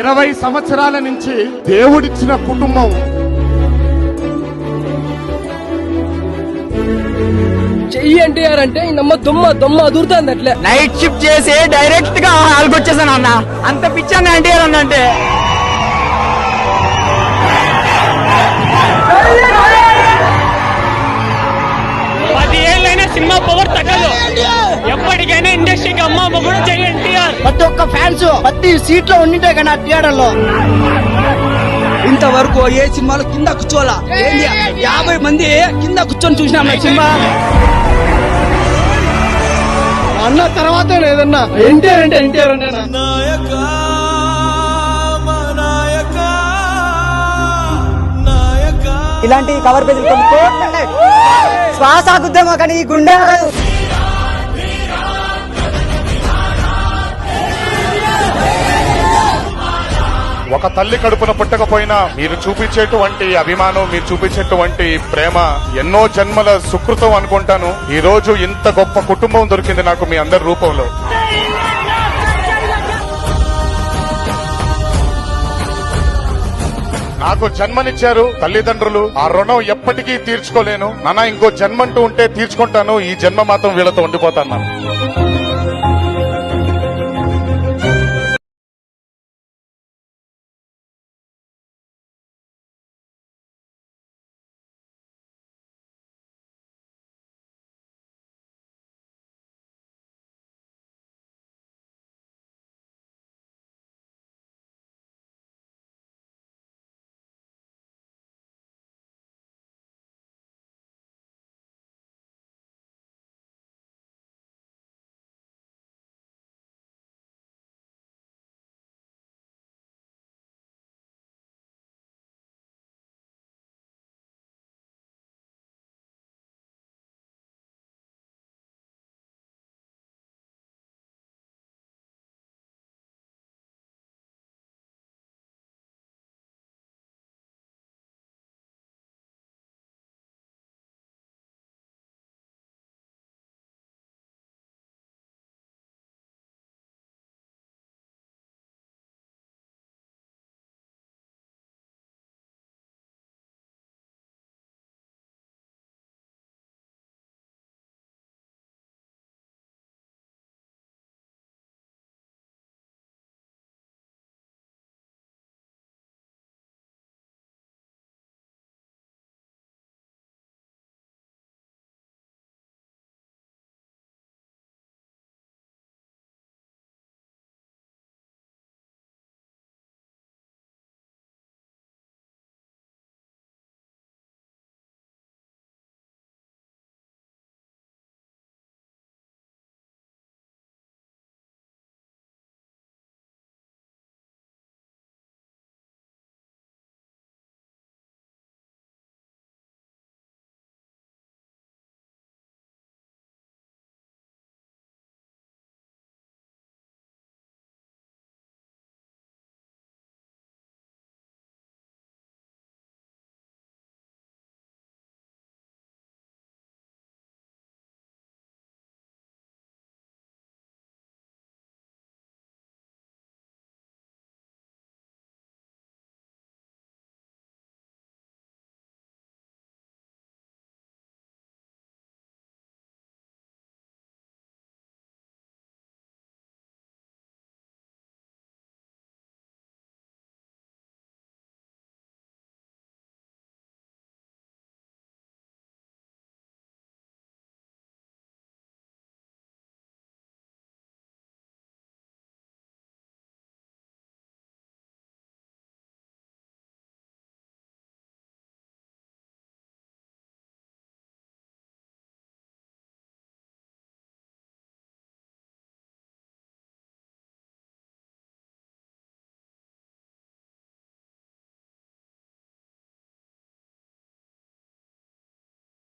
ఇరవై సంవత్సరాల నుంచి దేవుడిచ్చిన కుటుంబం. చెయ్యి ఎన్టీఆర్ అంటే నమ్మ దుమ్మ దుమ్మ అదురుతుంది అట్లే. నైట్ షిఫ్ట్ చేసి డైరెక్ట్గా హాల్కి వచ్చేసాను అన్న. అంత పిచ్చాను ఎన్టీఆర్ అన్న అంటే. పది సినిమా పవర్ తగ్గదు. ఎప్పటికైనా ఇండస్ట్రీకి అమ్మ మొగుడు జై ఎన్టీఆర్. ప్రతి ఒక్క ఫ్యాన్స్ ప్రతి సీట్లో ఉండింటే కానీ థియేటర్లో ఇంతవరకు ఏ సినిమాలో కింద కూర్చోవాలా? యాభై మంది కింద కూర్చొని చూసినాం సినిమా. అన్న తర్వాత ఏదన్నా ఎన్టీఆర్ అంటే ఎన్టీఆర్ అంటే ఇలాంటి కవర్ పేజీలు కొన్ని కోట్లు. శ్వాస కానీ ఈ గుండె ఆగదు. ఒక తల్లి కడుపున పుట్టకపోయినా మీరు చూపించేటువంటి అభిమానం మీరు చూపించేటువంటి ప్రేమ ఎన్నో జన్మల సుకృతం అనుకుంటాను ఈ రోజు ఇంత గొప్ప కుటుంబం దొరికింది నాకు మీ అందరి రూపంలో నాకు జన్మనిచ్చారు తల్లిదండ్రులు. ఆ రుణం ఎప్పటికీ తీర్చుకోలేను. నాన్న ఇంకో జన్మంటూ ఉంటే తీర్చుకుంటాను. ఈ జన్మ మాత్రం వీళ్ళతో ఉండిపోతాను